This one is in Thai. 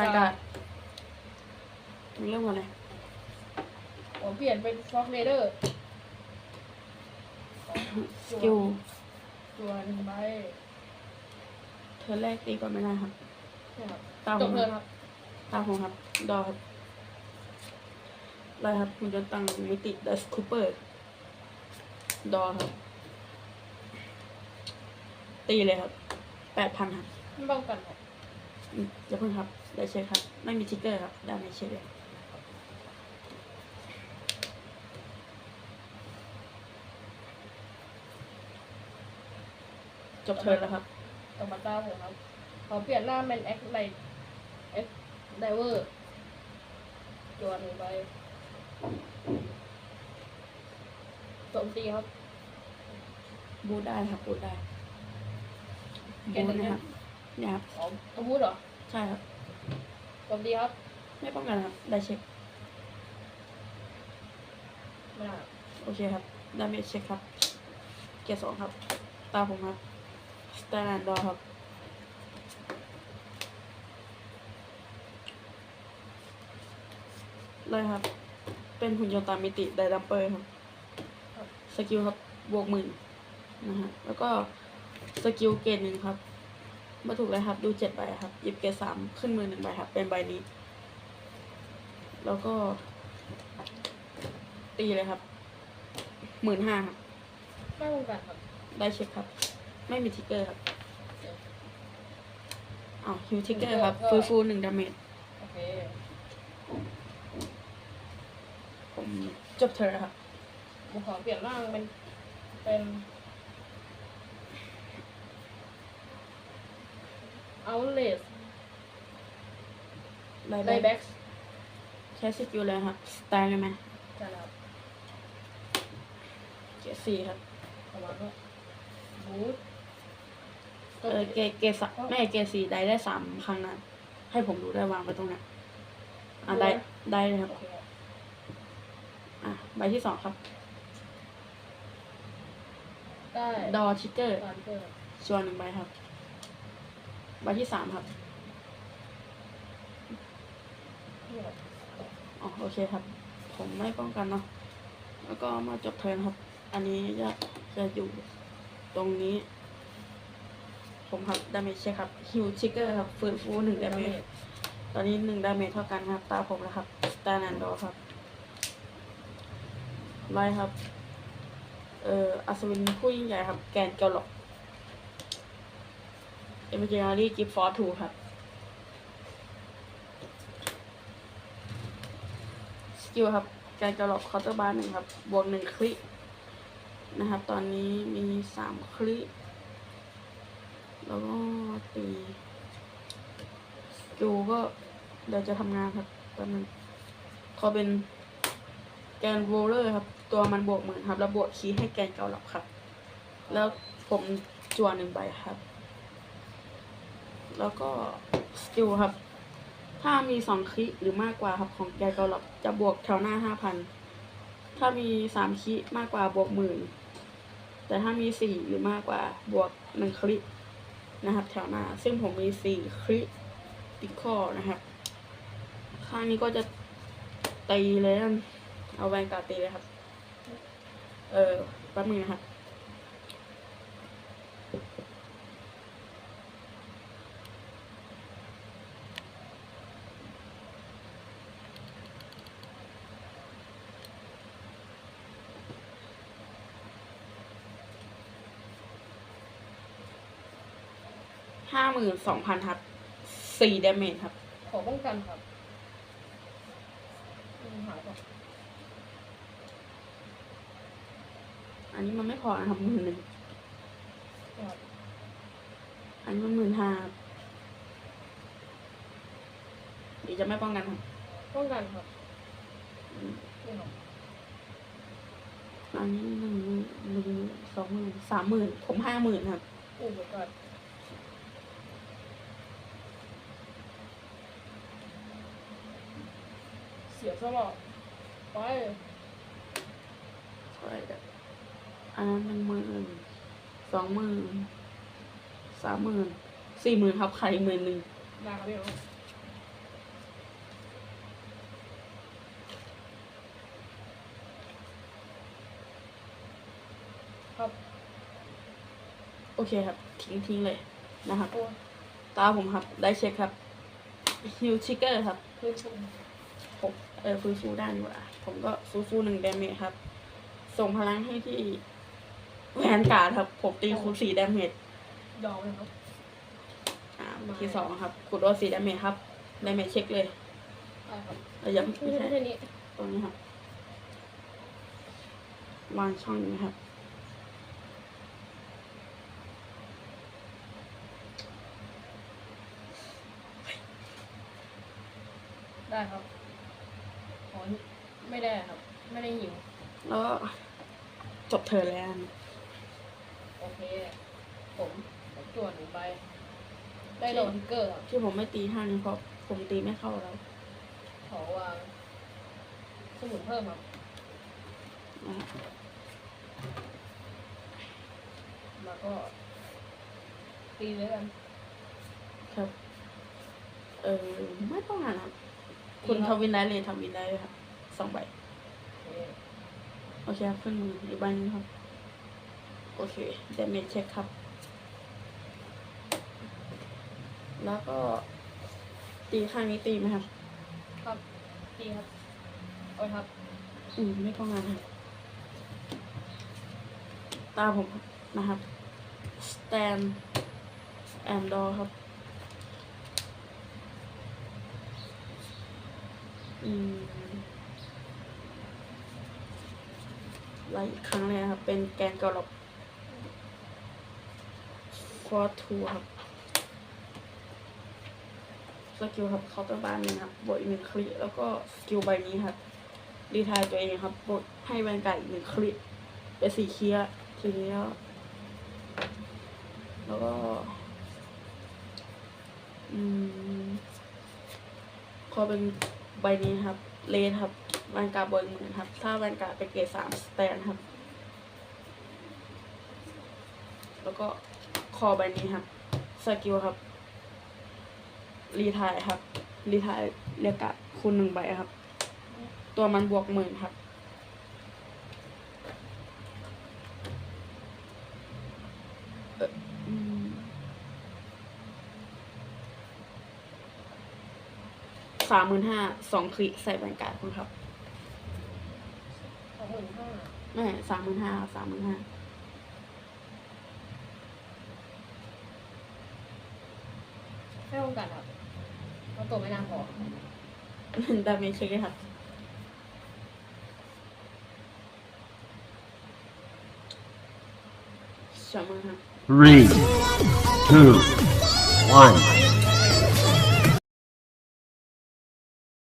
รายการมีเรื่องอะไรผมเปลี่ยนเป็นฟ็อกเรเดอร์สกิลตัวหนึ่งใบเธอแรกตีก่อนไม่ได้ครับเนี่ยครับ ตามจผบมเลยคครับรับตามผมครับ ดอครับไรครับคุณจะตั้งมิติดัสคูเปอร์ ดอครับ ตีเลยครับแปดพันครับ ไม่ป้องกันครับ อืมอย่าเพิ่งครับ ได้เช็คครับ ไม่มีทิกเกอร์ครับ ได้ไม่เช็คเลยจบเทิร์นแล้วครับต่อมาตาผมครับ ขอเปลี่ยนหน้าเป็นแอคไลแอคไดเวอร์ตัวหนึ่งใบโจมตีครับ บูทได้ครับบูทได้แกบูนทหนึ่งนะครับเนี่ยครับอ๋อตัวบูธเหรอ ใช่ครับโจมตีครับไม่ป้องกันครับ ได้เช็ค ไม่ได้โอเคครับได้เมจเช็คครับ เกียร์สองครับ ตาผมครับ สแตนดอร์ครับ เลยครับ เป็นหุ่นยนต์ตามมิติไดดัมเปอร์ครับ สกิลครับ บวกหมื่นนะฮะ แล้วก็สกิลเกรดหนึ่งครับ มาถูกเลยครับ ดูเจ็ดใบครับหยิบเกรดสามขึ้นมือหนึ่งใบครับ เป็นใบนี้ แล้วก็ตีเลยครับหมื่นห้าครับไม่ป้องกันครับ ได้เช็คครับ ไม่มีทิกเกอร์ครับอ้าวฮิวทิกเกอร์ครับ ฟูฟูหนึ่งดาเมจโอเคผมจบเธอครับผมขอเปลี่ยนร่างเป็นเป็น เอาเลสไลไลแบ็แบ็กกใช้สกิลเลยครับ สไตล์เลยไหมใช่แล้วครับเกรดสี่ครับประมาณว่าบูธเออเกรดเกรดสามไม่เกรดสี่ได้ได้สามครั้งนะให้ผมดูได้วางไว้ตรงเนี้ยอะได้ได้เลยครับโอเคครับ อะใบที่สองครับ ได้ดอทิกเกอร์ตอนเกิดส่วนหนึ่งใบครับ ใบที่สามครับนี่ครับอ๋อโอเคครับ ผมไม่ป้องกันเนาะแล้วก็มาจบเทิร์นครับ อันนี้จะจะอยู่ตรงนี้ ผมครับดาเมจเช็คครับฮิวชิกเกอร์ครับฟื้นฟูหนึ่งดาเมจตอนนี้หนึ่งดาเมจเท่ากันครับ ตาผมแล้วครับสตาร์นันโดครับไล่ครับ เอ่ออัศวินผู้ยิ่งใหญ่ครับ แกนเกลหลอก เอเมอร์เจนารีกิฟฟอร์ทูครับ สกิลครับแกนเกลหลอกเคาน์เตอร์บาร์หนึ่งครับ บวกหนึ่งคลินะครับ ตอนนี้มีสามคลิแล้วก็ตีสกิลก็เดี๋ยวจะทำงานครับแป๊บนึงขอเป็นแกนโวลเลอร์ครับ ตัวมันบวกเหมื่นครับ แล้วบวกคีย์ให้แกนเกาหลับครับ แล้วผมจวนหนึ่งใบครับ แล้วก็สกิลครับ ถ้ามีสองคีย์หรือมากกว่าครับของแกเกาหลับจะบวกแถวหน้าห้าพันถ้ามีสามคีย์มากกว่าบวกหมื่นแต่ถ้ามีสี่หรือมากกว่าบวกหนึ่งคลินะครับ แถวหน้า ซึ่งผมมีสี่คลิปิคอนะครับข้างนี้ก็จะตีเลยเอาแวนกาตีเลยครับ เออแป๊บนึงนะครับ ห้าหมื่นสองพันครับสี่เดเมจครับ ขอป้องกันครับอืมหายก่อนอันนี้มันไม่พอนะครับหมื่นหนึ่งครับอันนี้มันหมื่นห้าครับเดี๋ยวจะไม่ป้องกันครับป้องกันครับอืมนี่ครับอันนี้หนึ่งหมื่นหนึ่งสองหมื่นสามหมื่นผมห้าหมื่นครับโอ้ my god สียสละไปช่วอันนั้นหนึ่งหมื่นสองหมื่นสามหมื่นสี่หมื่นครับใครหมื่นหนึ่งได้ครับพี่น้อครับ โอเคครับ ทิ้งทิ้งเลยนะครับ ตาผมครับ ได้เช็คครับฮิวชิกเกอร์ครับหก เออฟูฟูได้ดีกว่า ผมก็ฟูฟูหนึ่งเดเมจครับ ส่งพลังให้ที่แวนการ์ดครับ ผมตีคูณสี่เดเมจดอกนะครับอ่าที่สองครับกดโดนสี่เดเมจครับเดเมจเช็คเลยได้ครับระยะไม่ไม่ใช่ใช่ไม่ใช่นี้ตรงนี้ครับวางช่องนี้ครับได้ครับอ๋อ ไม่ได้ครับ ไม่ได้หิว แล้วก็จบเทิร์นแล้วโอเค ผมผมจวนหนึ่งใบได้โดนทิกเกอร์ครับที่ผมไม่ตีห้านี้เพราะผมตีไม่เข้าแล้วขอวางสมุนเพิ่มครับนะครับแล้วก็ตีเลยกันครับ เออไม่ต้องอ่านครับคุณทวินได้เลยทวินได้เลยครับ สองใบโอเคโอเคครับขึ้นมืออีกใบหนึงครับ โอเคเดเมจเช็คครับ แล้วก็ ตีข้างนี้ตีไหมครับ ครับตีครับเอาครับ อืมไม่ต้องงานครับตามผมครับนะครับ stand and door ครับ อืม ไล่อีกครั้งเลยครับ เป็นแกนกระหลบ for two ครับสกิลครับเคาน์เตอร์บาร์นี้นะครับบวกอีกหนึ่งคลิกแล้วก็สกิลใบนี้ครับรีทายตัวเองครับบวกให้แวนการ์ดอีกหนึ่งคลิกเป็นสีเคียทีนี้ก็แล้วก็อืมพอเป็นใบนี้ครับ เลนครับ แวนการ์บวกอีกหมื่นครับ ถ้าแวนการ์ดเป็นเกรดสามสแตนครับ แล้วก็คอใบนี้ครับสกิลครับ รีทายครับ รีทายเรียกกะคูณหนึ่งใบครับ ตัวมันบวกหมื่นครับ สามหมื่นห้าสองคลิใส่แบงการ์ดคุณครับ ไม่สามหมื่นห้าสามหมื่นห้าให้โอกาสครับเพราะตัวไม่น่าพอดาเมจเช็คเลยครับสามหมื่นห้า Three, two, one.